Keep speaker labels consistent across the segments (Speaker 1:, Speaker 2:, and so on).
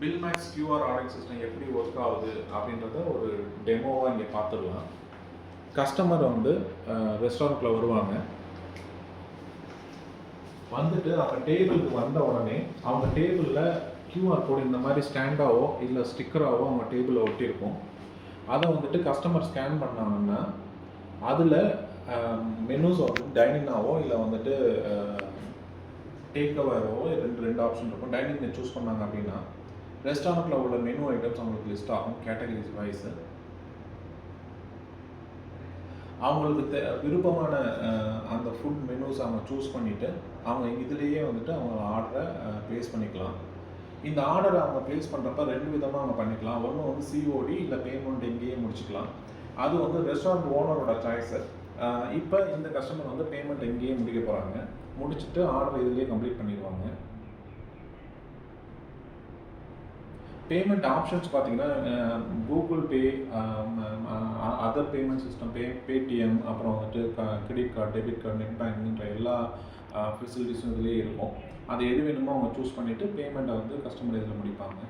Speaker 1: Bill Max QR ordering system எப்படி work ஆகுது அப்படின்றத ஒரு டெமோவாக இங்கே பார்த்துடலாம் கஸ்டமர் வந்து ரெஸ்டாரண்ட்டில் வருவாங்க. வந்துட்டு அவங்க டேபிளுக்கு வந்த உடனே அவங்க டேபிளில் கியூஆர் கோடு இந்த மாதிரி ஸ்டாண்டாவோ இல்லை ஸ்டிக்கராகவோ அவங்க டேபிளில் ஒட்டியிருக்கும். அதை வந்துட்டு கஸ்டமர் ஸ்கேன் பண்ணாங்கன்னா அதில் மெனூஸ் வந்து டைனிங்காகவோ இல்லை வந்துட்டு டேக் அவரோ ரெண்டு ரெண்டு ஆப்ஷன் இருக்கும். டைனிங் சூஸ் பண்ணாங்க அப்படின்னா ரெஸ்டாரண்ட்டில் உள்ள மெனு ஐட்டம்ஸ் அவங்களுக்கு லிஸ்ட் ஆகும் கேட்டகரிஸ் வைஸு அவங்களுக்கு தே விருப்பமான அந்த ஃபுட் மெனுஸ் அவங்க சூஸ் பண்ணிவிட்டு அவங்க இதுலேயே வந்துட்டு அவங்க ஆர்டரை ப்ளேஸ் பண்ணிக்கலாம். இந்த ஆர்டரை அவங்க ப்ளேஸ் பண்ணுறப்ப ரெண்டு விதமாக அவங்க பண்ணிக்கலாம். ஒன்று வந்து சிஓடி இல்லை பேமெண்ட் எங்கேயே முடிச்சுக்கலாம். அது வந்து ரெஸ்டாரண்ட் ஓனரோட சாய்ஸு இப்போ இந்த கஸ்டமர் வந்து பேமெண்ட் எங்கேயே முடிக்க போகிறாங்க முடிச்சுட்டு ஆர்டர் இதுலேயே கம்ப்ளீட் பண்ணிடுவாங்க. பேமெண்ட் ஆப்ஷன்ஸ் பார்த்தீங்கன்னா Google Pay other payment system pay Paytm அப்புறம் வந்துட்டு credit card debit card net பேங்கிங்ன்ற எல்லா ஃபெசிலிட்டிஸும் இதுலேயே இருக்கும். அது எது வேணுமோ அவங்க சூஸ் பண்ணிவிட்டு பேமெண்ட்டை வந்து கஸ்டமர் இதில் முடிப்பாங்க.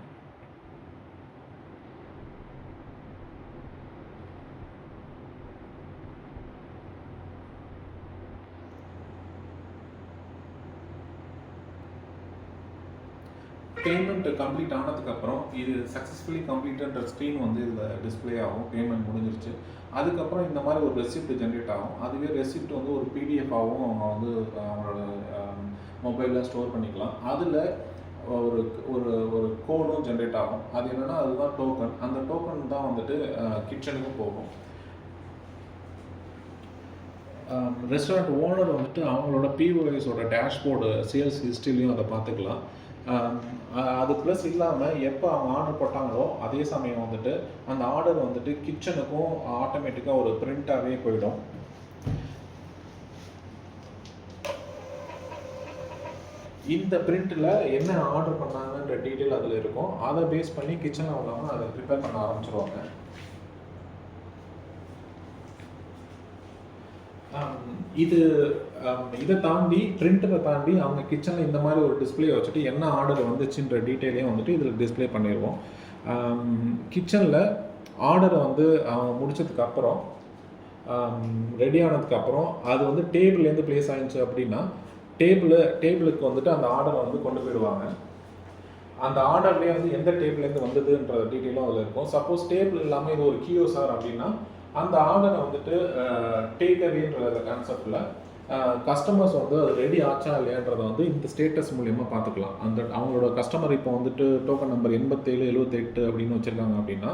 Speaker 1: பேமெண்ட் கம்ப்ளீட் ஆனதுக்கப்புறம் இது சக்ஸஸ்ஃபுல்லி கம்ப்ளீட்ன்ற ஸ்க்ரீன் வந்து இதில் டிஸ்பிளே ஆகும். பேமெண்ட் முடிஞ்சிருச்சு. அதுக்கப்புறம் இந்த மாதிரி ஒரு ரெசிப்ட் ஜென்ரேட் ஆகும். அதுவே ரெசிப்ட் வந்து ஒரு பிடிஎஃபாகவும் அவங்க வந்து அவங்களோட மொபைலில் ஸ்டோர் பண்ணிக்கலாம். அதில் ஒரு ஒரு ஒரு கோடும் ஜென்ரேட் ஆகும். அது என்னென்னா அதுதான் டோக்கன் அந்த டோக்கன் தான் வந்துட்டு கிச்சனுக்கும் போகும். ரெஸ்டாரண்ட் ஓனர் வந்துட்டு அவங்களோட பிஓஎஸோட டேஷ்போர்டு சேல்ஸ் ஹிஸ்ட்ரிலையும் அதை பார்த்துக்கலாம். அது ப்ளஸ் இல்லாமல் எப்போ அவங்க ஆர்டர் போட்டாங்களோ அதே சமயம் வந்துட்டு அந்த ஆர்டர் வந்துட்டு கிச்சனுக்கும் ஆட்டோமேட்டிக்காக ஒரு பிரிண்ட்டாகவே போயிடும். இந்த பிரிண்ட்டில் என்ன ஆர்டர் பண்ணாங்கன்ற டீட்டெயில் அதில் இருக்கும். அதை பேஸ் பண்ணி கிச்சனில் உள்ளவங்க அதை ப்ரிப்பேர் பண்ண ஆரம்பிச்சிருவாங்க. இது இதை தாண்டி பிரிண்டரை தாண்டி அவங்க கிச்சனில் இந்த மாதிரி ஒரு டிஸ்ப்ளே வச்சுட்டு என்ன ஆர்டர் வந்துச்சுன்ற டீட்டெயிலையும் வந்துட்டு இதில் டிஸ்ப்ளே பண்ணிடுவோம் கிச்சனில் ஆர்டரை வந்து அவங்க முடிச்சதுக்கு அப்புறம் ரெடி ஆனதுக்கப்புறம் அது வந்து டேபிள்லேருந்து ப்ளேஸ் ஆயிடுச்சு அப்படின்னா டேபிள் டேபிளுக்கு வந்துட்டு அந்த ஆர்டரை வந்து கொண்டு போயிடுவாங்க. அந்த ஆர்டர்லேயே வந்து எந்த டேபிள்லேருந்து வந்ததுன்ற டீட்டெயிலும் அதில் இருக்கும். சப்போஸ் டேபிள் இல்லாமல் இது ஒரு கியூஎஸ்ஆர் அப்படின்னா அந்த ஆர்டரை வந்துட்டு டேக் அவேன்ற கான்செப்டில் கஸ்டமர்ஸ் வந்து அது ரெடி ஆச்சா இல்லையான்றதை வந்து இந்த ஸ்டேட்டஸ் மூலியமாக பார்த்துக்கலாம். அந்த அவங்களோட கஸ்டமர் இப்போ வந்துட்டு டோக்கன் நம்பர் எண்பத்தேழு எழுபத்தெட்டு அப்படின்னு வச்சுருக்காங்க அப்படின்னா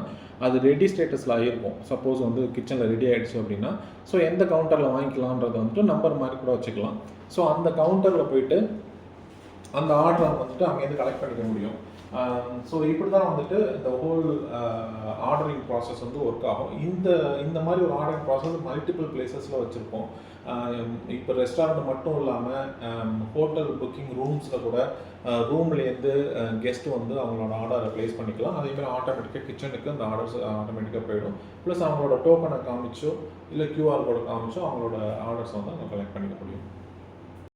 Speaker 1: அது ரெடி ஸ்டேட்டஸில் ஆகிருக்கும் சப்போஸ் வந்து கிச்சனில் ரெடி ஆகிடுச்சு அப்படின்னா ஸோ எந்த கவுண்டரில் வாங்கிக்கலான்றதை வந்துட்டு நம்பர் மாதிரி கூட வச்சுக்கலாம். ஸோ அந்த கவுண்டரில் போயிட்டு அந்த ஆர்டரை வந்துட்டு அங்கேருந்து கலெக்ட் பண்ணிக்க முடியும். Um, ஸோ இப்படி தான் வந்துட்டு இந்த ஹோல் ஆர்டரிங் ப்ராசஸ் வந்து ஒர்க் ஆகும். இந்த இந்த மாதிரி ஒரு ஆர்டரிங் ப்ராசஸ் மல்டிபிள் பிளேசஸில் வச்சுருப்போம். இப்போ ரெஸ்டாரண்ட் மட்டும் இல்லாமல் ஹோட்டல் புக்கிங் ரூம்ஸில் கூட uh, ரூம்லேருந்து கெஸ்ட் uh, வந்து அவங்களோட ஆர்டரை ப்ளேஸ் பண்ணிக்கலாம். அதே மாதிரி ஆட்டோமேட்டிக்காக கிச்சனுக்கு அந்த ஆர்டர்ஸ் ஆட்டோமேட்டிக்காக போயிடும். ப்ளஸ் அவங்களோட டோக்கனை காமிச்சோ இல்லை கியூஆர் கோடை காமிச்சோ அவங்களோட ஆர்டர்ஸ் வந்து அவங்க கலெக்ட் பண்ணிக்க முடியும்.